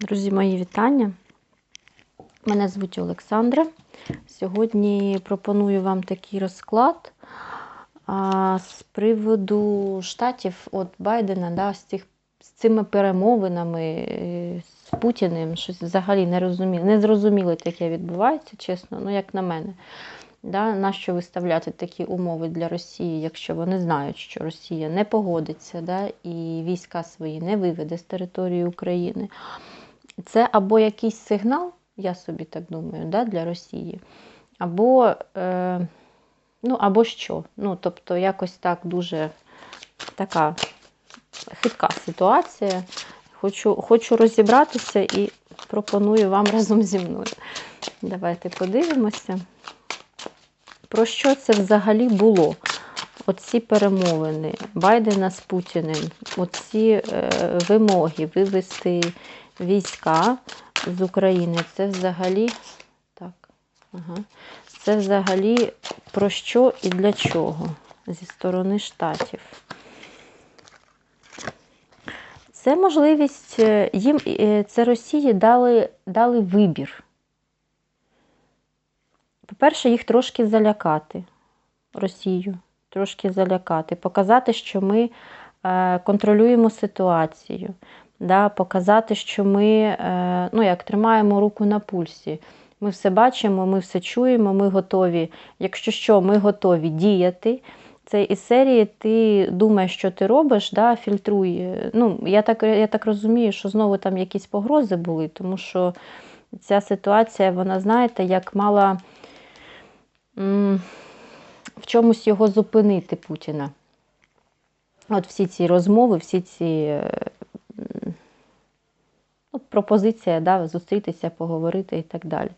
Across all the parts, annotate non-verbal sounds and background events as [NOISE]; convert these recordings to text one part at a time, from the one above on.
Друзі, мої вітання. Мене звуть Олександра. Сьогодні пропоную вам такий розклад а, з приводу штатів от Байдена, да, з, цих, з цими перемовинами е, з Путіним. Щось взагалі не розуміло, не зрозуміло таке відбувається, чесно, ну як на мене. Да, Нащо виставляти такі умови для Росії, якщо вони знають, що Росія не погодиться да, і війська свої не виведе з території України? Це або якийсь сигнал, я собі так думаю, да, для Росії, або, е, ну, або що. Ну, Тобто, якось так дуже така хитка ситуація. Хочу, Хочу розібратися і пропоную вам [LAUGHS] разом зі мною. Давайте подивимося. Про що це взагалі було? Оці перемовини Байдена з Путіним, оці е, вимоги вивести війська з України, це взагалі так, ага, це взагалі про що і для чого зі сторони штатів. Це можливість е, їм, е, це Росії дали, дали вибір. По-перше, їх трошки залякати, Росію, трошки залякати, показати, що ми е, контролюємо ситуацію, да, показати, що ми е, ну, як, тримаємо руку на пульсі. Ми все бачимо, ми все чуємо, ми готові. Якщо що, ми готові діяти. Це із серії ти думаєш, що ти робиш, да, фільтруй. Ну, Я так я так розумію, що знову там якісь погрози були, тому що ця ситуація, вона, знаєте, як мала в чомусь його зупинити Путіна. От всі ці розмови, всі ці ну, пропозиція, да, зустрітися, поговорити і так далі.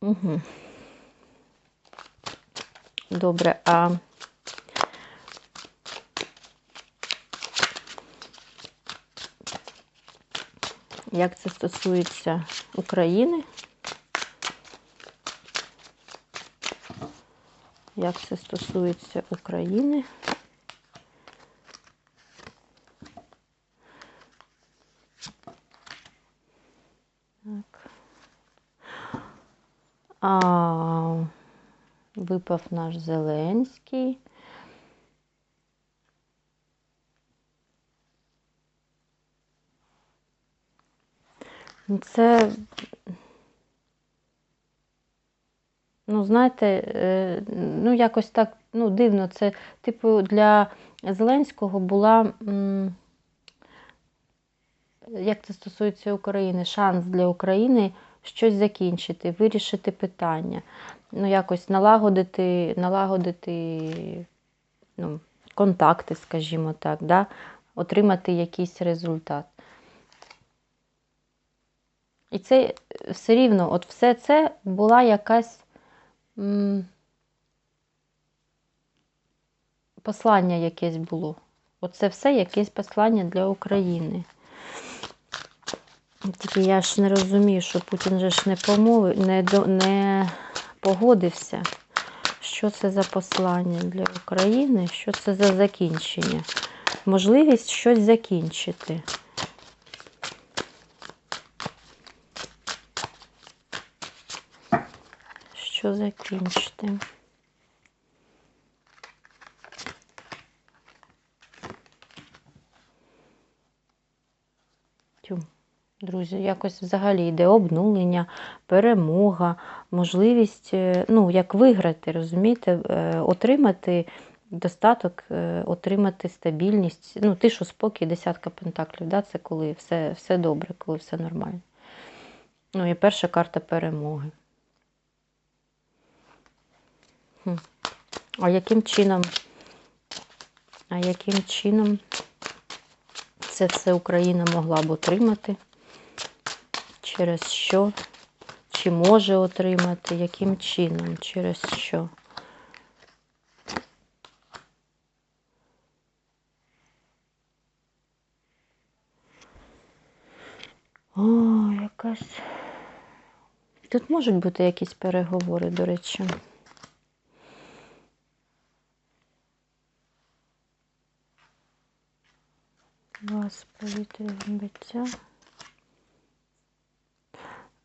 Угу. Добре, а як це стосується України? Як це стосується України? Так. А, випав наш Зеленський. Це, ну, знаєте, е, ну, якось так ну, дивно. Це, типу, для Зеленського була, як це стосується України, шанс для України щось закінчити, вирішити питання, ну, якось налагодити, налагодити ну, контакти, скажімо так, да? отримати якийсь результат. І це все рівно, от все це була якась послання якесь було. Оце все якесь послання для України. Тільки я ж не розумію, що Путін же ж не помовив, не, до, не погодився. Що це за послання для України? Що це за закінчення? Можливість щось закінчити. Що закінчити? Друзі, якось взагалі йде обнулення, перемога, можливість, ну, як виграти, розумієте, отримати достаток, отримати стабільність, ну, тишу, спокій, десятка пентаклів. Да? Це коли все все добре, коли все нормально. Ну і перша карта перемоги. А яким чином? А яким чином це все Україна могла б отримати? Через що? Чи може отримати? Яким чином? Через що? О, якась. Тут можуть бути якісь переговори, до речі. Господи. повітря відбиття.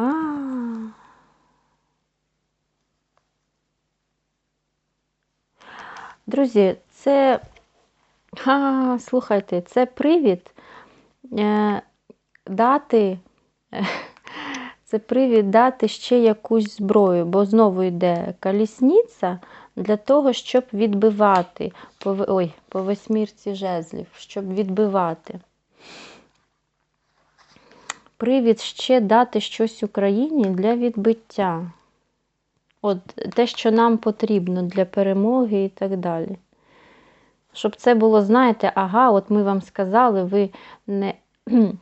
А. Друзі, це. А, слухайте, це привід е, дати. е, Це привід дати ще якусь зброю, бо знову йде колісниця для того, щоб відбивати по, ой, по восьмірці жезлів, щоб відбивати. Привід ще дати щось Україні для відбиття. От те, що нам потрібно для перемоги і так далі. Щоб це було, знаєте, ага, от ми вам сказали, ви не, [CLEARS THROAT]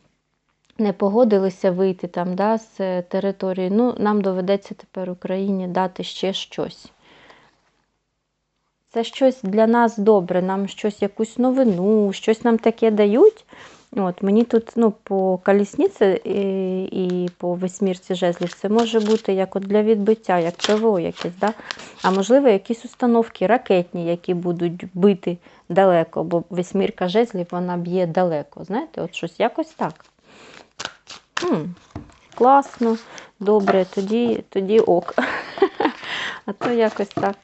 не погодилися вийти там да, з території. Ну, нам доведеться тепер Україні дати ще щось. Це щось для нас добре, нам щось, якусь новину, щось нам таке дають. От, мені тут ну, по колісниці і, і по восьмірці жезлів це може бути як от для відбиття, як ПВО якесь, да? а можливо, якісь установки ракетні, які будуть бити далеко, бо восьмірка жезлів вона б'є далеко. Знаєте, от щось якось так. М, класно, добре, тоді, тоді ок. [LAUGHS] А то якось так.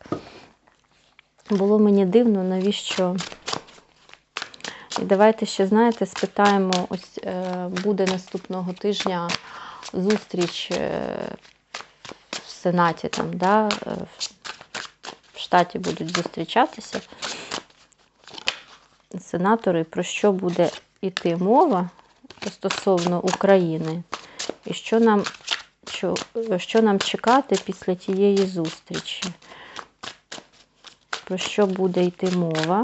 Було мені дивно, навіщо. І давайте ще, знаєте, спитаємо, ось е, буде наступного тижня зустріч е, в Сенаті, там, да, е, в штаті будуть зустрічатися сенатори, про що буде йти мова стосовно України, і що нам, що, що нам чекати після тієї зустрічі. Про що буде йти мова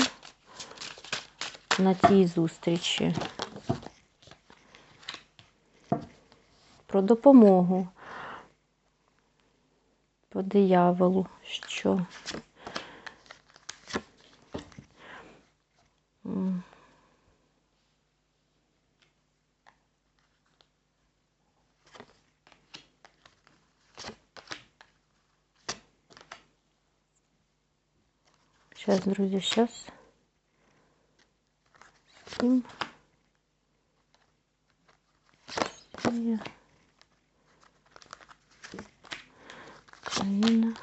на тій зустрічі? Про допомогу по дияволу, що? Сейчас, друзья, сейчас. Сім. Росія. Україна.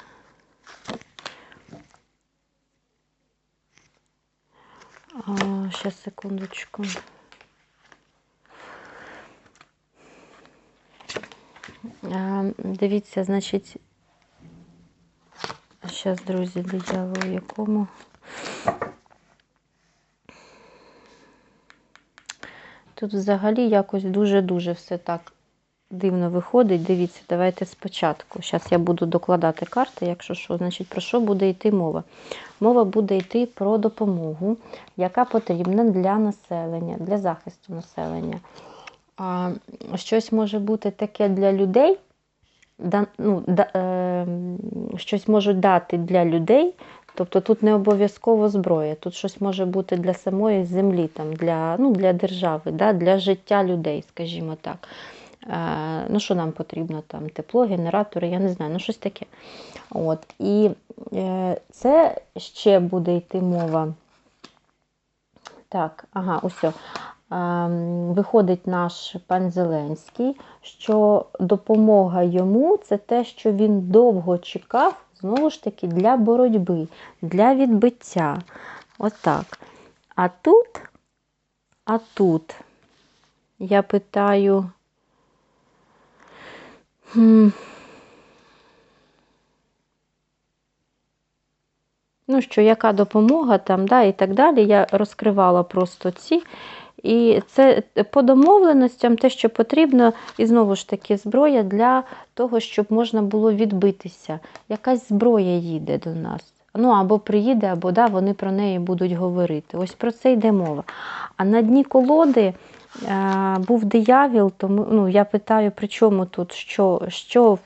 А, сейчас, секундочку. А, дивіться, значить, зараз, друзі, диявол якому. Тут взагалі якось дуже-дуже все так дивно виходить. Дивіться, давайте спочатку. Зараз я буду докладати карти, якщо що, значить, про що буде йти мова? Мова буде йти про допомогу, яка потрібна для населення, для захисту населення. А, щось може бути таке для людей, да, ну, да, е, щось можуть дати для людей. Тобто тут не обов'язково зброя, тут щось може бути для самої землі, там, для, ну, для держави, да, для життя людей, скажімо так. Е, ну, що нам потрібно? Там, Тепло, генератори, я не знаю, ну щось таке. От. І е, це ще буде йти мова. Так, ага, усе. Ем, Виходить наш пан Зеленський, що допомога йому це те, що він довго чекав, знову ж таки, для боротьби, для відбиття. Отак. А тут, а тут я питаю. Ну, що яка допомога там, да, і так далі. Я розкривала просто ці. І це по домовленостям те, що потрібно, і знову ж таки, зброя для того, щоб можна було відбитися. Якась зброя їде до нас. Ну, або приїде, або да, вони про неї будуть говорити. Ось про це йде мова. А на дні колоди е, був диявіл, тому ну, я питаю, при чому тут, що, що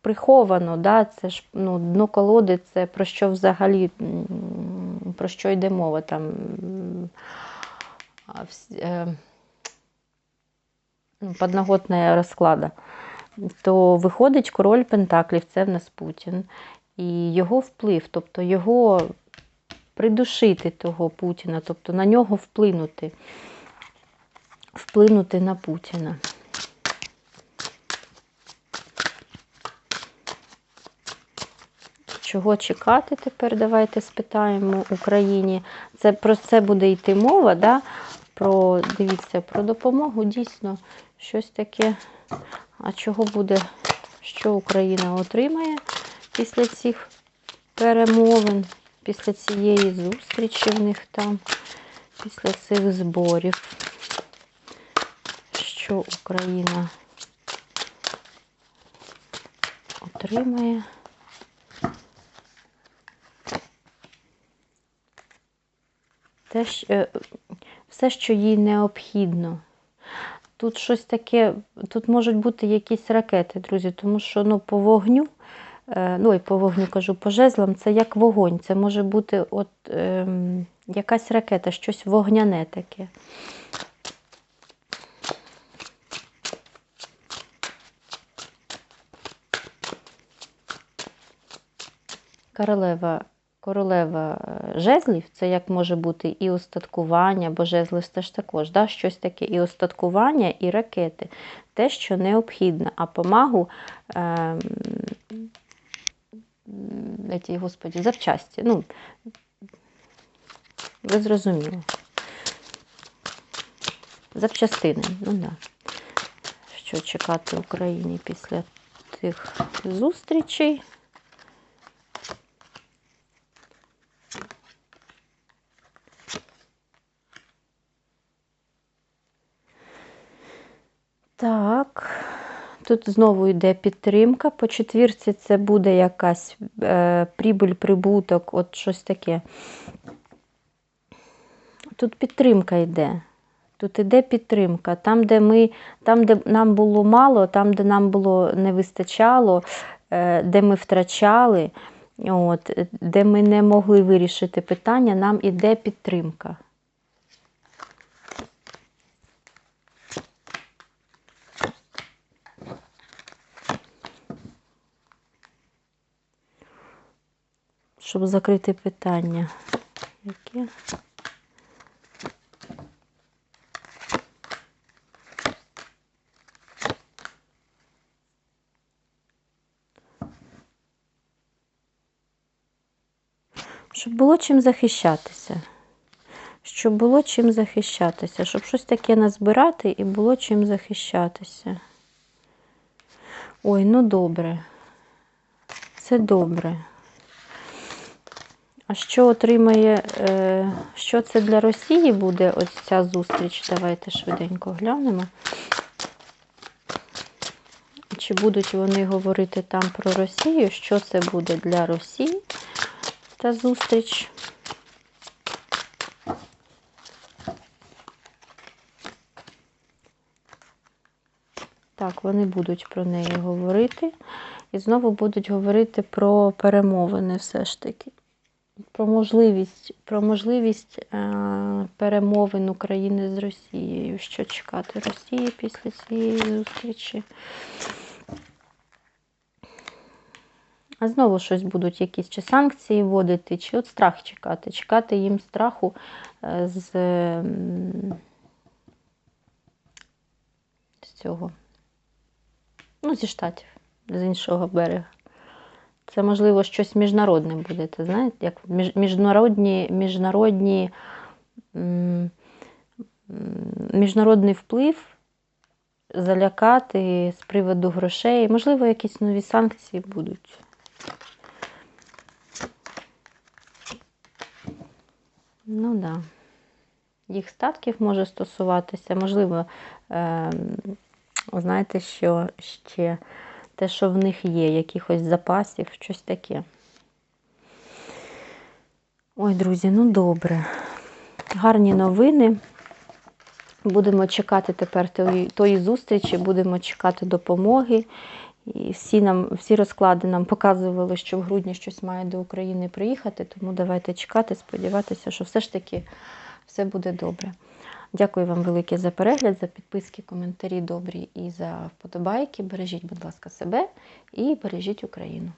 приховано, да? це ж ну, дно колоди, це про що взагалі, про що йде мова там. Е, ну, подноготная розклада, то виходить король Пентаклів, це в нас Путін, і його вплив, тобто його придушити того Путіна, тобто на нього вплинути. вплинути на Путіна. Чого чекати тепер? Давайте спитаємо Україні. Це про це буде йти мова, да? Про дивіться, про допомогу дійсно щось таке. А чого буде, що Україна отримає після цих перемовин, після цієї зустрічі в них там, після цих зборів? Що Україна отримає? те, що, е, все, що їй необхідно. Тут щось таке, тут можуть бути якісь ракети, друзі, тому що ну, по вогню, е, ну і по вогню кажу, по жезлам, це як вогонь. Це може бути от, е, якась ракета, щось вогняне таке. Королева королева е, жезлів, це як може бути і остаткування, бо жезлів це ж також, да, щось таке, і остаткування, і ракети. Те, що необхідно. А помагу, е, ці, господі, запчасті. Ну, ви зрозуміли. Запчастини. Ну да. Що чекати Україні після тих зустрічей? Так, тут знову йде підтримка. По четвірці це буде якась е, прибуль, прибуток, от щось таке. Тут підтримка йде. Тут іде підтримка. Там, де ми, там, де нам було мало, там, де нам було не вистачало, е, де ми втрачали, от, де ми не могли вирішити питання, нам іде підтримка. Щоб закрити питання. Яке? Щоб було чим захищатися. Щоб було чим захищатися, щоб щось таке назбирати і було чим захищатися. Ой, ну добре. Це добре. А що отримає, е, що це для Росії буде ось ця зустріч? Давайте швиденько глянемо. Чи будуть вони говорити там про Росію? Що це буде для Росії та зустріч? Так, вони будуть про неї говорити. І знову будуть говорити про перемовини все ж таки про можливість про можливість е, перемовин України з Росією. Що чекати Росії після цієї зустрічі? А знову щось будуть якісь чи санкції вводити, чи от страх чекати, чекати їм страху е, з, з цього, ну, зі штатів, з іншого берега. Це, можливо, щось міжнародне буде. Це, знаєте, як міжнародні, міжнародні, міжнародний вплив залякати з приводу грошей. Можливо, якісь нові санкції будуть. Ну так. Да. Їх статків може стосуватися. Можливо, е, знаєте, що ще те, що в них є, якихось запасів, щось таке. Ой, друзі, ну добре. Гарні новини. Будемо чекати тепер тої, зустрічі, будемо чекати допомоги. І всі нам, всі розклади нам показували, що в грудні щось має до України приїхати, тому давайте чекати, сподіватися, що все ж таки все буде добре. Дякую вам велике за перегляд, за підписки, коментарі добрі і за вподобайки. Бережіть, будь ласка, себе і бережіть Україну.